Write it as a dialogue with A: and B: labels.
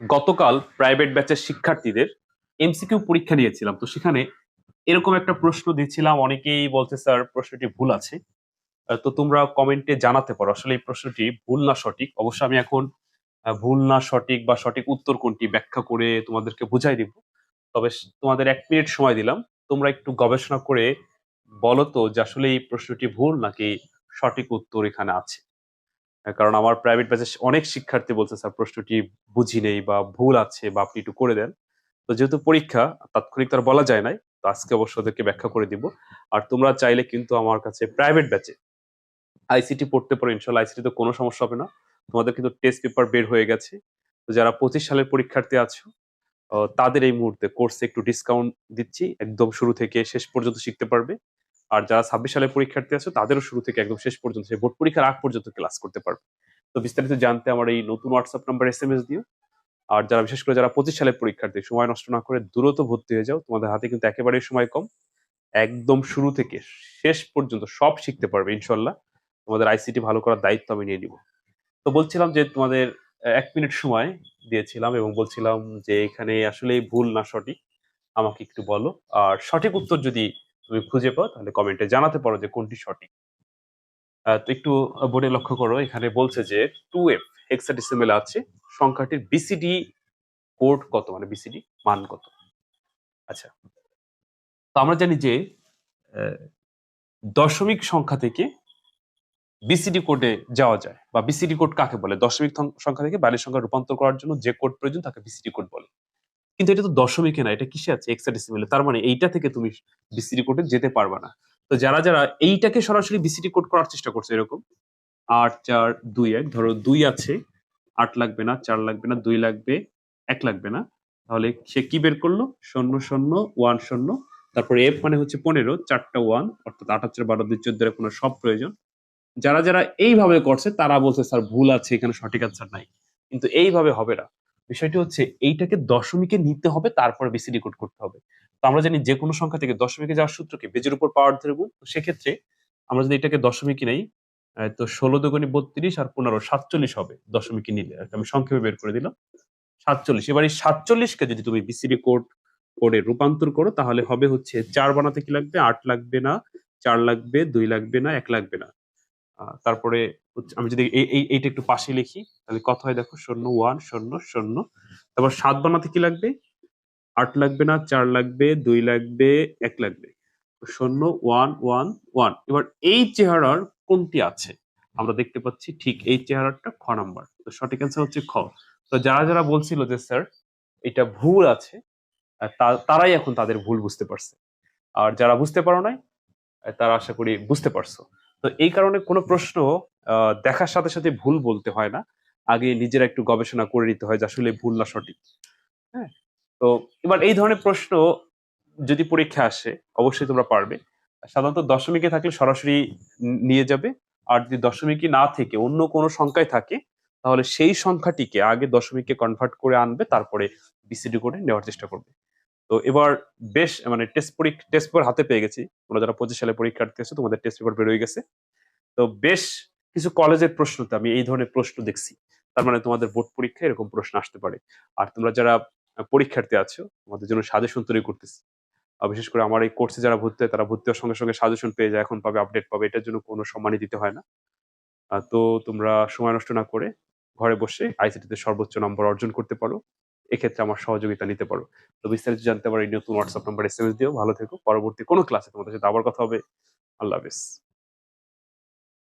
A: গতকাল প্রাইভেট ব্যাচের শিক্ষার্থীদের এমসিকিউ পরীক্ষা নিয়েছিলাম। তো সেখানে এরকম একটা প্রশ্ন দিচ্ছিলাম অনেকেই বলছে, স্যার, প্রশ্নটি ভুল আছে। তো তোমরা কমেন্টে জানাতে পারো। আসলে এই প্রশ্নটি ভুল না সঠিক। অবশ্য আমি এখন ভুল না সঠিক বা সঠিক উত্তর কোনটি ব্যাখ্যা করে তোমাদেরকে বুঝাই দিব। তবে তোমাদের এক মিনিট সময় দিলাম। তোমরা একটু গবেষণা করে বলো তো যে আসলে এই প্রশ্নটি ভুল নাকি সঠিক উত্তর এখানে আছে। কারণ আমার প্রাইভেট ব্যাচে অনেক শিক্ষার্থী বলছে, স্যার, প্রশ্নটি বুঝি নেই বা ভুল আছে বা আপনি একটু করে দেন। তো যেহেতু পরীক্ষা, তাৎক্ষণিক তার বলা যায় নাই, তো আজকে অবশ্য ওদেরকে ব্যাখ্যা করে দিব। আর তোমরা চাইলে কিন্তু আমার কাছে প্রাইভেট ব্যাচে আইসিটি পড়তে পারো। ইনশাল্লাহ আইসিটি তো কোনো সমস্যা হবে না। তোমাদের কিন্তু টেস্ট পেপার বের হয়ে গেছে। তো যারা পঁচিশ সালের পরীক্ষার্থী আছো তাদের এই মুহূর্তে কোর্সে একটু ডিসকাউন্ট দিচ্ছি। একদম শুরু থেকে শেষ পর্যন্ত শিখতে পারবে। আর যারা ছাব্বিশ সালের পরীক্ষার্থী আছে, তাদেরও শুরু থেকে একদম শেষ পর্যন্ত, সেই বোর্ড পরীক্ষার আগ পর্যন্ত ক্লাস করতে পারবে। তো বিস্তারিত জানতে আমার এই নতুন WhatsApp number S M S দিও। আর যারা, বিশেষ করে যারা পঁচিশ সালের পরীক্ষার্থী, সময় নষ্ট না করে দ্রুত ভর্তি হয়ে যাও। তোমাদের হাতে কিন্তু একেবারেই সময় কম। একদম শুরু থেকে শেষ পর্যন্ত সব শিখতে পারবে, ইনশাল্লাহ। তোমাদের আইসিটি ভালো করার দায়িত্ব আমি নিয়ে নিব। তো বলছিলাম যে তোমাদের এক মিনিট সময় দিয়েছিলাম এবং বলছিলাম যে এখানে আসলে ভুল না সঠিক। আমাকে একটু বলো। আর সঠিক উত্তর যদি তুমি খুঁজে পাও, তাহলে কমেন্টে জানাতে পারো যে কোনটি সঠিক। তো একটু বোর্ডে লক্ষ্য করো, এখানে বলছে যে টু এফ হেক্সাডেসিমেল আছে, সংখ্যাটির বিসিডি কোড কত? মানে বিসিডি মান কত? আচ্ছা। তো আমরা জানি যে দশমিক সংখ্যা থেকে বিসিডি কোডে যাওয়া যায়, বা বিসিডি কোড কাকে বলে? দশমিক সংখ্যা থেকে বাইরের সংখ্যা রূপান্তর করার জন্য যে কোড প্রয়োজন, তাকে বিসিডি কোড বলে। কিন্তু এটা তো দশমিকে না, এটা কিসে আছে? এক্সাডেসিমেলে তার মানে এইটা থেকে তুমি বিসিডি কোডে যেতে পারবা না। তো যারা যারা এইটাকে সরাসরি বিসিডি কোড করার চেষ্টা করছে এরকম, আট, চার, দুই, এক, ধরো দুই আছে, আট লাগবে না, চার লাগবে না, দুই লাগবে, এক লাগবে না, তাহলে সে কি বের করল? শূন্য শূন্য, ওয়ান, শূন্য, তারপরে এফ মানে হচ্ছে পনেরো, চারটা ওয়ান, অর্থাৎ আট চার, বারো, দুই, চোদ্দ কোনো সব প্রয়োজন। যারা যারা এইভাবে করছে, তারা বলছে, স্যার, ভুল আছে, এখানে সঠিক আনসার নাই। কিন্তু এইভাবে হবে না। বিষয়টি হচ্ছে এইটাকে দশমিকে নিতে হবে, তারপরে বিসিডি কোড করতে হবে। তো আমরা জানি যে কোনো সংখ্যা থেকে দশমিকে যাওয়ার সূত্রকে বেজের উপর পাওয়ার ধরে গুণ। সেক্ষেত্রে আমরা যদি এটাকে দশমিকে নেই তো ষোলো দুগুণি বত্রিশ আর পনেরো সাতচল্লিশ হবে দশমিকে নিলে। আমি সংক্ষেপে বের করে দিলাম। সাতচল্লিশ। এবার এই সাতচল্লিশকে যদি তুমি বিসিডি কোড কোডে রূপান্তর করো, তাহলে হবে হচ্ছে চার বানাতে কি লাগবে? আট লাগবে না, চার লাগবে, দুই লাগবে না, এক লাগবে না। তারপরে আমি যদি এই, এই- এইটা একটু পাশে লিখি, তাহলে কত হয় দেখো শূন্য ওয়ান, শূন্য শূন্য। তারপর সাত বানাতে কি লাগবে? আট লাগবে না, চার লাগবে, দুই লাগবে, এক লাগবে। শূন্য, ওয়ান ওয়ান ওয়ান। এবার এই চেহারার কোনটি আছে? আমরা দেখতে পাচ্ছি ঠিক এই চেহারাটা খ নাম্বার। তো সঠিক অ্যান্সার হচ্ছে খ। তো যারা যারা বলছিল যে, স্যার, এটা ভুল আছে তারাই এখন তাদের ভুল বুঝতে পারছে। আর যারা বুঝতে পারো নাই, তারা আশা করি বুঝতে পারছ। তো এই কারণে কোনো প্রশ্ন দেখার সাথে সাথে ভুল বলতে হয় না। আগে নিজেরা একটু গবেষণা করে নিতে হয় যে আসলে ভুল না সঠিক। হ্যাঁ? তো এবার এই ধরনের প্রশ্ন যদি পরীক্ষা আসে, অবশ্যই তোমরা পারবে। সাধারণত দশমিকে থাকলে সরাসরি নিয়ে যাবে। আর যদি দশমিকে না থেকে অন্য কোনো সংখ্যায় থাকে, তাহলে সেই সংখ্যাটিকে আগে দশমিকে কনভার্ট করে আনবে, তারপরে বিসিডি করে নেওয়ার চেষ্টা করবে। তো এবার বেশ মানে টেস্ট পরীক্ষা টেস্ট পেপার হাতে পেয়ে গেছি। তোমরা যারা পঁচিশ সালে পরীক্ষার্থী আছে, তোমাদের টেস্ট পেপার বেরোয় গেছে। তো বেশ কিছু কলেজের প্রশ্নতে আমি এই ধরনের প্রশ্ন দেখছি। তার মানে তোমাদের বোর্ড পরীক্ষায় এরকম প্রশ্ন আসতে পারে। আর তোমরা যারা পরীক্ষার্থী আছো, তোমাদের জন্য সাজেশন তৈরি করতেছি। বিশেষ করে আমার এই কোর্সে যারা ভর্তি হয়, তারা ভর্তি হওয়ার সঙ্গে সঙ্গে সাজেশন পেয়ে যায়, এখন পাবে আপডেট পাবে। এটার জন্য কোনো সম্মানই দিতে হয় না। তো তোমরা সময় নষ্ট না করে ঘরে বসে আইসিটিতে সর্বোচ্চ নম্বর অর্জন করতে পারো। এক্ষেত্রে আমার সহযোগিতা নিতে পারো। তো বিস্তারিত জানতে পারো, এই নতুন হোয়াটসঅ্যাপ নাম্বার এস এস দিও ভালো থেকো। পরবর্তী কোনো ক্লাসে তোমাদের সাথে আবার কথা হবে। আল্লাহ হাফেজ।